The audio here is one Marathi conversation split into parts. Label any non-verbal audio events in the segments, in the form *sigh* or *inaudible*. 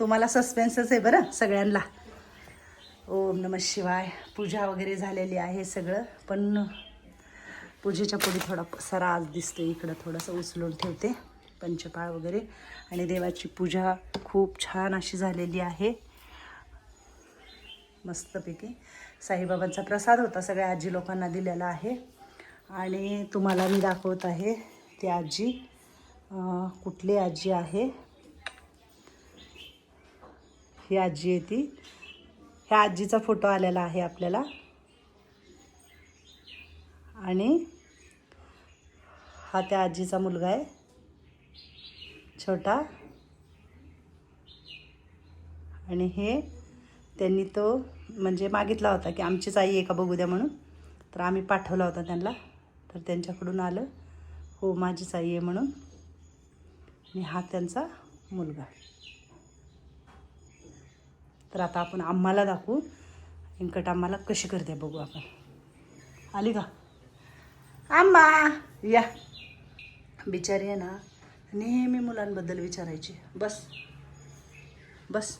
तुम्हाला सस्पेन्सच आहे बरं सगळ्यांना. ओम नम शिवाय. पूजा वगैरे झालेली आहे सगळं पण पूजेच्या पुढे थोडा पसारा आज दिसतो इकडं थोडंसं उचलून ठेवते पंचपाळ वगैरे. आणि देवाची पूजा खूप छान अशी झालेली आहे. मस्तपैकी. साईबाबांचा प्रसाद होता सगळ्या आजी लोकांना दिलेला आहे. आणि तुम्हाला मी दाखवत आहे ती आजी कुठली आजी आहे? ही आजी आहे ती. ह्या आजीचा फोटो आलेला आहे आपल्याला. आणि हा त्या आजीचा मुलगा आहे. छोटा. आणि हे त्यांनी तो म्हणजे मागितला होता की आमचीच आई आहे का बघू द्या म्हणून. तर आम्ही पाठवला होता त्यांना. तर त्यांच्याकडून आलं हो माझीच आई आहे म्हणून. आणि हा त्यांचा मुलगा. तर आता आपण आम्हाला दाखवू. व्यंकट आम्हाला कशी करते बघू आपण. आली का? आम्मा या. बिचारी आहे ना नेहमी मुलांबद्दल विचारायची. बस. बस.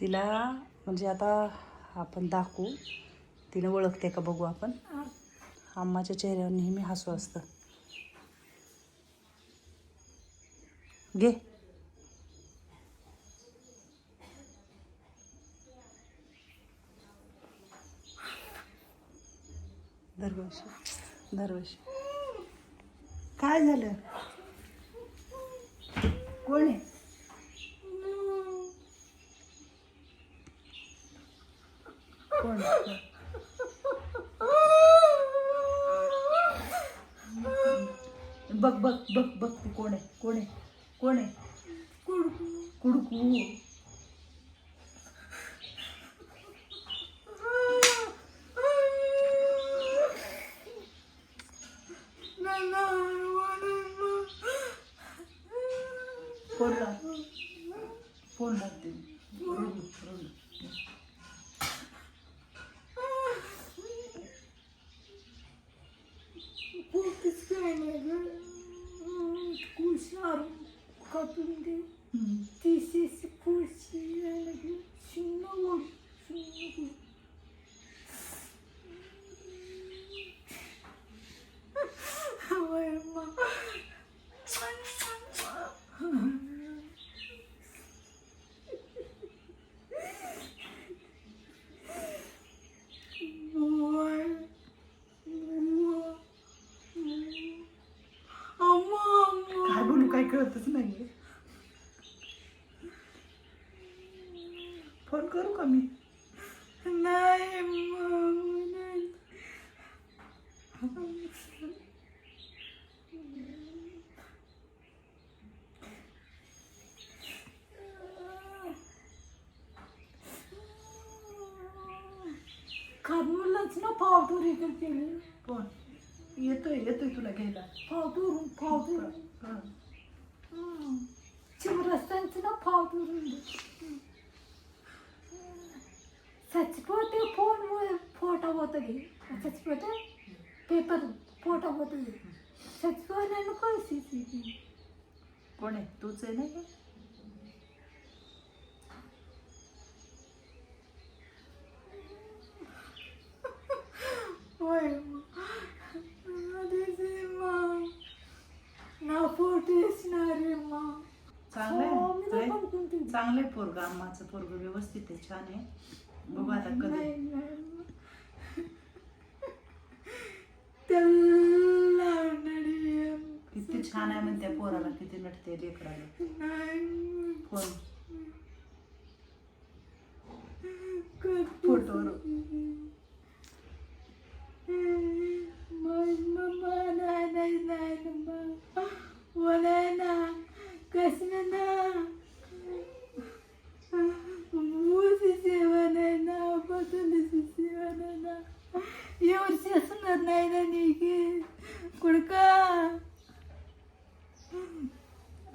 तिला म्हणजे आता आपण दाखवू. तिला ओळखते का बघू आपण? आम्हाच्या चेहऱ्यावर नेहमी हसू असतं. घे. दरवर्षी दरवर्षी. काय झालं? कोण आहे कोण आहे? बघ बघ बघ बघ ती कोण आहे कोण आहे कोण आहे कुडकू कुडकू फोन लाव फोन लावते रडू रडू हम्म. काय बोलू काय कळतच नाही फोन करू का मी खानूरलाच ना फावटूर इकडे केले फोन येतोय येतोय तुला घ्यायला फावटूर फावटूर हा. चिमरस्त्यांचं ना फावटूर చచ్చిపోతే ఫోన్ ఫోటో పోతుంది చచ్చిపోతే పేపర్ ఫోటో పోతుంది చచ్చిపోయినానుకో సీసీ कोण आहे तूच आहे ना गं? నా ఫోటో వేసినారేమ్మా चांगलं हो, आहे मी तुय- पण कोणती- चांगलं आहे पोरग अम्माचं पोरग व्यवस्थित आहे छान आहे बघू आता कधी *laughs* किती छान आहे म्हणते पोराला. किती नटते लेकराला. फोन కొడుకా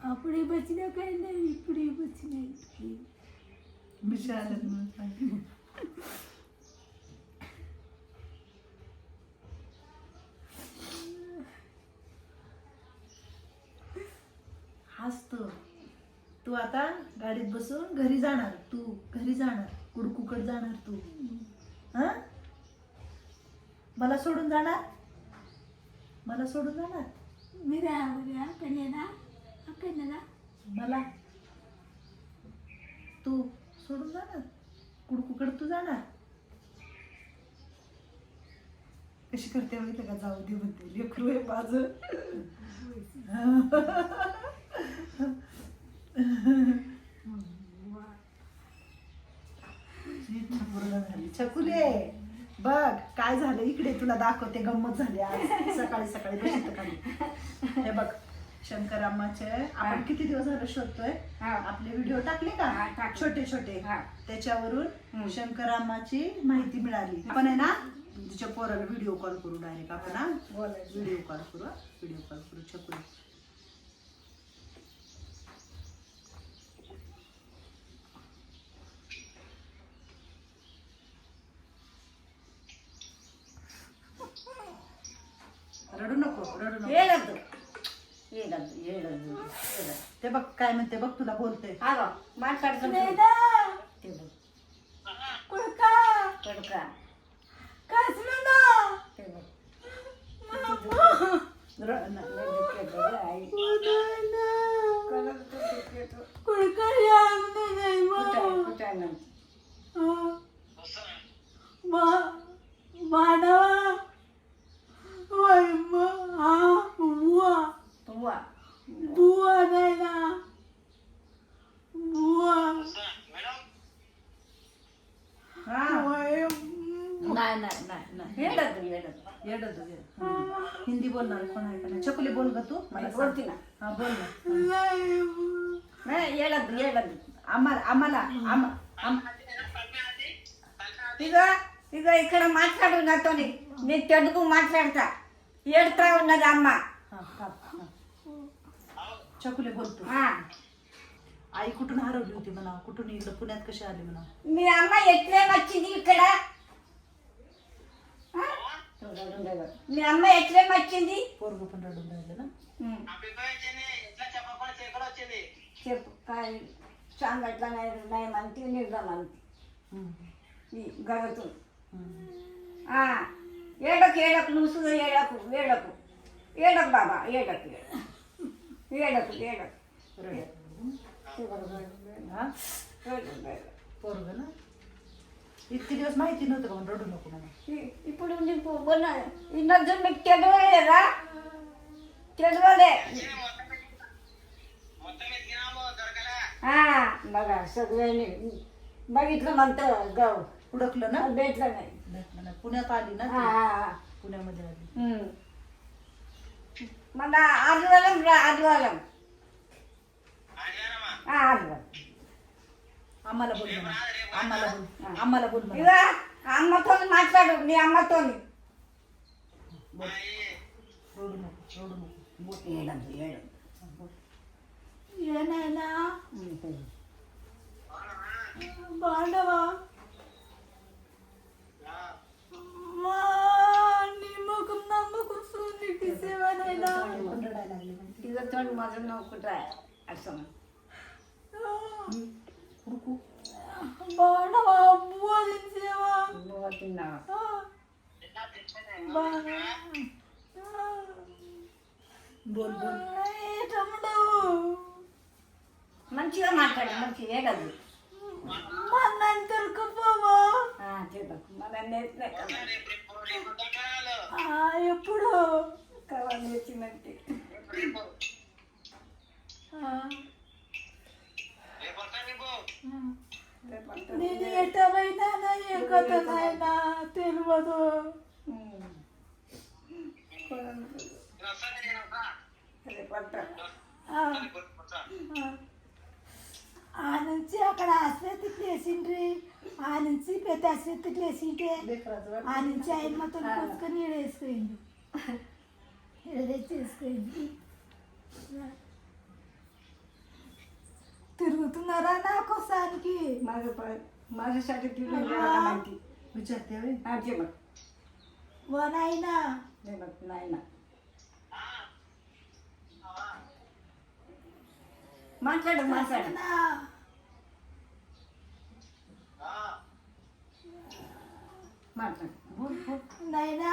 అప్పుడే వచ్చినా కానీ ఇప్పుడే వచ్చిన ఇంటికి हाच तू तू आता गाडीत बसून घरी जाणार तू घरी जाणार कुडकुकड जाणार तू. हां? मला सोडून जाणार? मला सोडून जाणार? मी राहूया कन्याला कन्याला मला? तू सोडून जाणार? कुडकुकड तू जाणार? कशी करते माहिती का? जाऊ दे म्हणते. लेकरू आहे माझं. छकुले! बघ काय झालं? इकडे तुला दाखवते गंमत झाली आज. सकाळी सकाळी बशी तर खाली हे बघ शंकरामाचे आपण किती दिवस झालं शोधतोय? हा. आपले व्हिडिओ टाकले का. छोटे छोटे. हा. त्याच्यावरून. शंकरामाची माहिती मिळाली. आपण आहे ना तिच्या पोराला व्हिडिओ कॉल करू डायरेक्ट आपण हा? व्हिडिओ कॉल करू व्हिडिओ कॉल करू छकुले. रडू नको रडू नको. ये लागतो ये लागतो ये ते बघ काय म्हणते बघ तुला बोलते. हा बघ मान काढतो वेदा ते बघ. कुळका कडका. कासमंदा ते बघ. र- न- न- दुखते बघ, या आमने नाही कुठं आहे? कुठं आहे అమ్మా బువ్వ బువ్వ బువ్వ నాయనా బువ్వ ಹೇಳದ್ದು ಹೇಳದ್ದು ಹೇಳದ್ದು ಹಿಂದಿ ಬೋಲ್ ನಾನು ಚಕುಲಿ ಬೋಲ್ ಗೊತ್ತು? ಬೋಲ್ತೀನ. ಬೋಲ್ ಹೇಳದ್ದು ಹೇಳದ್ದು అమల అమల అమ్మ ఇగో ఇగో ఇక్కడ మాట్లాడు నాతోని నేను తెలుగు మాట్లాడతా ఏడుతా ఉన్నది అమ్మ. చకులే బొల్తు అవి కుట్టునారు డ్యూటీ మన కుట్టు నీళ్ళు పునెత్కశాలి మనం. మీ అమ్మ ఎట్లే వచ్చింది ఇక్కడ? మీ అమ్మ ఎట్లే వచ్చింది? పొరుగు పండుగ ఉండదు కదా. చెప్పు చాంగ్ అట్లా నయమంతి నిర్దమంతి గగతు. निर्धा म्हणते हं. ఈ घरातून हं. ఆ, ఏడకు ఏడకు నువ్వు సుధా ఏడకు ఏడకు ఏడకు బాబా ఏడకు ఏడకు ఏడకు रड. हा पोरग ना इतके दिवस माहिती नव्हतं का म्हणून रडू नको म्हणा ఇ- ఇప్పుడు నీకు మొన్న ఈ మధ్య మీకు తెలియలేదా తెలియలే हा बघा सगळ्यांनी बघितलं म्हणतं गाव हुडकलं ना भेटलं नाही भेटलं ना. पुण्यात आली ना हा ती. हा हा पुण्यामध्ये आली हम्म. मला आजवालम रा आजवालम हा आजवाल आम्हाला बोल म्हणा आम्हाला बोल आम्हाला बोल म्हणा ఇక అమ్మతో మాట్లాడు మీ అమ్మతో बोल रडू नको रडू नको बोल ఏడండి ఏడు ఏనాయనా బాగున్నావా ఇదొచ్చి మొదలు నవ్వుకుంటా అసలు కురుకు మంచిగా మాట్లాడు మంచిగా నన్ను మనం దొరకపోవా చెప్పకు మనం ఎప్పుడు? కావాలని వచ్చిందంటే నేను ఎట్టమైనా ఏ కథనైనా తెలియదు ఆ నుంచి అక్కడ ఆసుపత్రికి వేసిండ్రి ఆ నుంచి పెద్ద ఆసుపత్రికి వేసింటే ఆ నుంచి ఆయన మొత్తం కూసుకొని వేసుకుంది ఈడ తెచ్చి వేసుకుంది తిరుగుతున్నారా నాకు ఒకసారికి माझं पण माझ्यासाठी तुला माहिती विचारते होय. हा ते बघ ఓ నాయనా ते बघ नाही ना మాట్లాడు మాట్లాడు ना మాట్లాడు बोल बोल नाही ना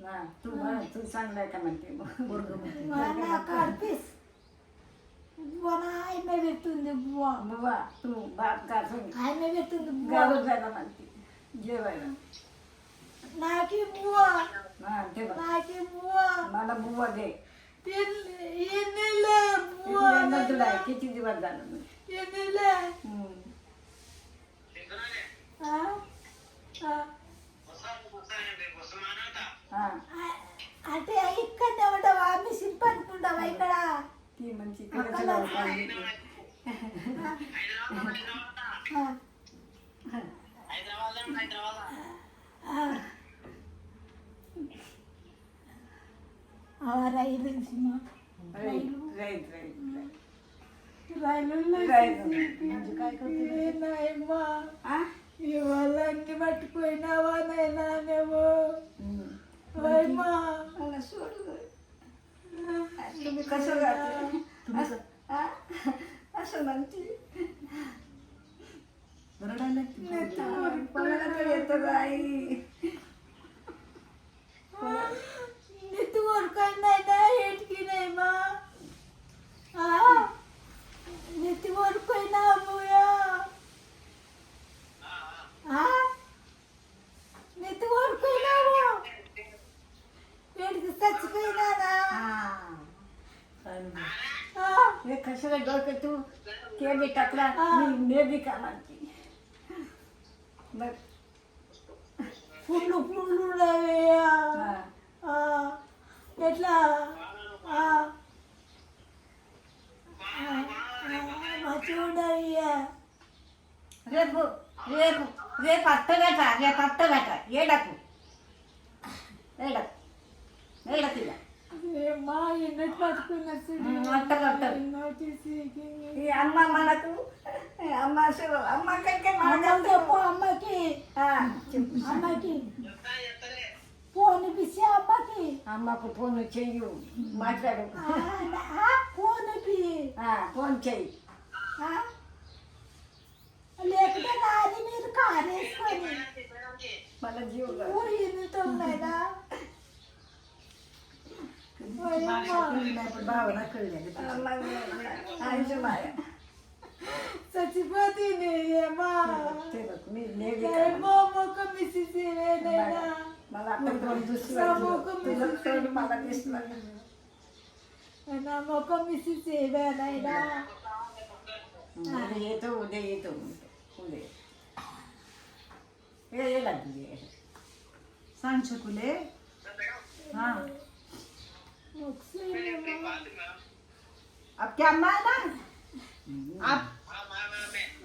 हे तू बघ तू चांगला आहे का म्हणते वर्ग म्हणते. मला काढतीस बुवा आई मी भेटून दे बुवा. बाबा तू बाप गाजून आई मी भेटून दे बुवा. गावात जायला म्हणते जेवायला. नाही की बुवा. हा ते बघ नाही की बुवा. मला बुवा दे. ते किती बुवा. यंदा तुला आहे? किती दिवस झालं हे हम्म. हा हा हा అంటే ఇక్కడ ఉండవా మీ సింపనుకుంటావా ఇక్కడ ती म्हणते तिला तुला सांगितलं. రైలు राईट राईट राईट రైలు राईट म्हणजे काय करते నాయమ్మా हा ఇవాళ అన్ని పట్టుకుపోయినావా నైనా నువ్వు? हे कशाला डोकं तू ते बी टाकला मी मे बी का म्हणते बघ పుండు పుండు ఉండవయ్యా हा. ఎట్లా మంచిగా ఉండవయ్యా రేపు రేపు రేపు అత్తగట రేపు అత్తగట ఏడకు ఏడకు ఏడకు ఈ అమ్మ మనకు అమ్మ అమ్మ కంటే మనకు అమ్మకి. అమ్మకి. ఫోన్ ఇప్పించి అమ్మకి. అమ్మకు ఫోన్ చెయ్యు మాట్లాడు. ఫోన్ ఇప్పి ఫోన్ చెయ్యి. లేకపోతే నాది మీరు కారేసుకొని మన జీవులు ఊరి ఎన్నుతున్నాయిదా भावना कळल्या सची पती नाही मी मोमोक मिसिस मला दुसरं मला दिसलं मोक मिसिस नाही ना येतो उद्या येतो उद्या ये लागली सांग शकुले हां आपकी अम्मा है ना? आप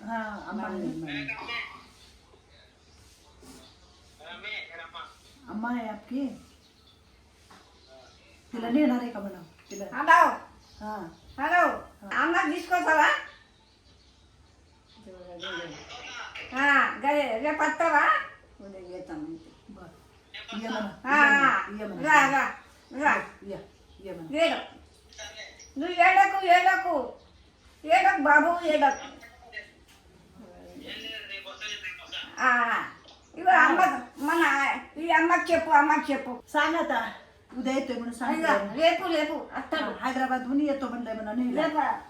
हाँ अम्मा है, अम्मा है। आपकी। तिला नेणार आहे का म्हणा तिला। हॅलो हा। हॅलो आम्हा डिस्को चला हा? गे रे पत्ता वा उद्या येतो म्हणते बर ये म्हणा हा ये रा म्हणा रा रा ये। నువ్వు ఏడకు ఏడకు ఏడకు బాబు ఏడకు ఇవి అమ్మ మన ఈ అమ్మకి చెప్పు అమ్మకి చెప్పు సామెత ఉదయ తెగుడు రేపు రేపు అత్తాడు హైదరాబాద్ ఉని ఎత్తో బండి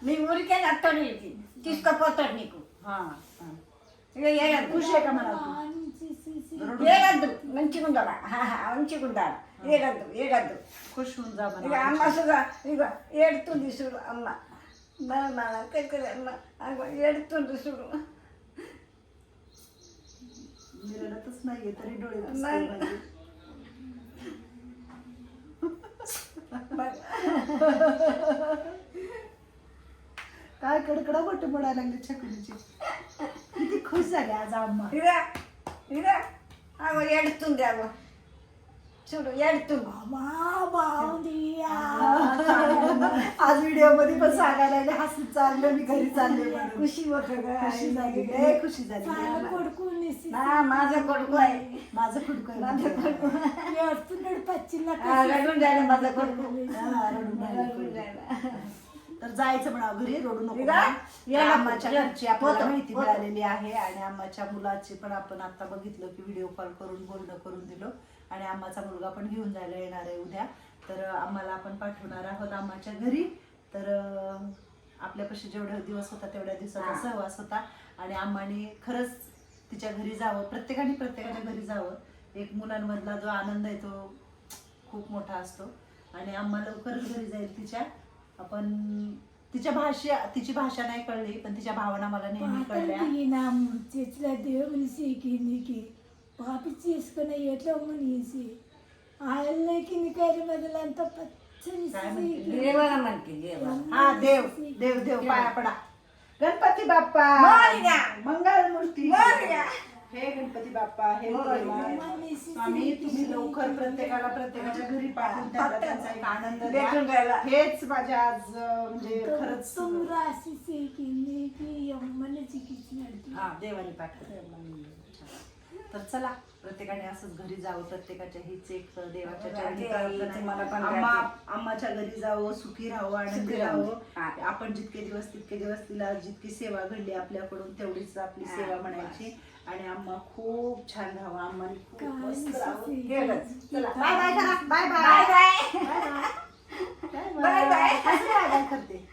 మీ ఊరికే అత్తాడు ఇది తీసుకుపోతాడు నీకు ఏడద్దు మంచిగా ఉండాలా మంచిగా ఉండాలి ఏడద్దు ఏడద్దు खुश होऊन जा ఇక म्हणा అమ్మ సుగా ఇక ఏడుతుంది చూడు అమ్మ మన మన దగ్గర అమ్మ అగో ఏడుతుంది చూడు मी रडतच नाहीये तरी डोळे नाही. दिसताय माझे. काय कडकडा बट पडायला लागले छकुलीची किती खुश झाले आज आम्हा हिरा हिरा अगं येडतून द्यावं येडतून मा बावदिया आज व्हिडिओमध्ये पण सांगायला लागले हसत चाललं मी घरी चालले. खुशी खुशी झाली. लय खुशी झाली. ना माझं कडकू आहे. माझं खुडकं माझं कडकू हा, रडून जायला माझं कडकू हा, रडून जायला तर जायचं म्हणा घरी रडू नको. या या आम्हाच्या या. घरची आपल्याला माहिती होतं. मिळालेली आहे आणि आम्हाच्या मुलाची पण आपण आता बघितलं की व्हिडिओ कॉल करून बोलणं करून दिलो. आणि आम्हाचा मुलगा पण घेऊन जायला येणार आहे उद्या. तर आम्हाला आपण पाठवणार आहोत आम्हाच्या घरी. तर आपल्यापाशी जेवढे दिवस होता तेवढ्या दिवसाचा. सहवास होता. आणि आम्हाने खरंच तिच्या घरी जावं प्रत्येकाने प्रत्येकाच्या घरी जावं. एक मुलांमधला जो आनंद आहे तो खूप मोठा असतो. आणि आम्हा लवकरच घरी जाईल तिच्या. आपण तिच्या भाषा तिची भाषा नाही कळली पण तिच्या भावना मला नेहमी कळल्या. నామ చేతిలో దేవుని సీకి పాపి చేసుకున్న ఎట్లా మునిసి ఆయనకి నీకారి బదులంతా పచ్చని काय म्हणते? సీకి देवाला म्हणते देवा हा देव देव देव पाया पडा गणपती बाप्पा मोरया. मंगल मूर्ती मोरया. हे गणपती बाप्पा हे मोरया. देवा. स्वामी तुम्ही लवकर प्रत्येकाला प्रत्येकाच्या घरी पाठवून त्यांना त्यांचा एक आनंद द्या. भेटून जायला हेच माझ्या आज अं, म्हणजे खरंच तुम राशी సీకి నీకి అమ్మని చికిత్సినట్టు हा देवाने पाठवलं तर चला प्रत्येकाने असंच घरी जावं प्रत्येकाच्या हीच एक देवाच्या चरणी प्रार्थना. आम्हा राहते. आम्हाच्या घरी जावं सुखी राहावं आनंदी सुखी राहावं. राहावं. आपण जितके दिवस तितके दिवस तिला जितकी सेवा घडली आपल्याकडून तेवढीच आपली हा, सेवा म्हणायची. आणि आम्हा खूप छान राहावं. आम्हाला खूप मस्त राहावं. चला बाय बाय करा bye bye bye bye bye bye bye. Bye करते?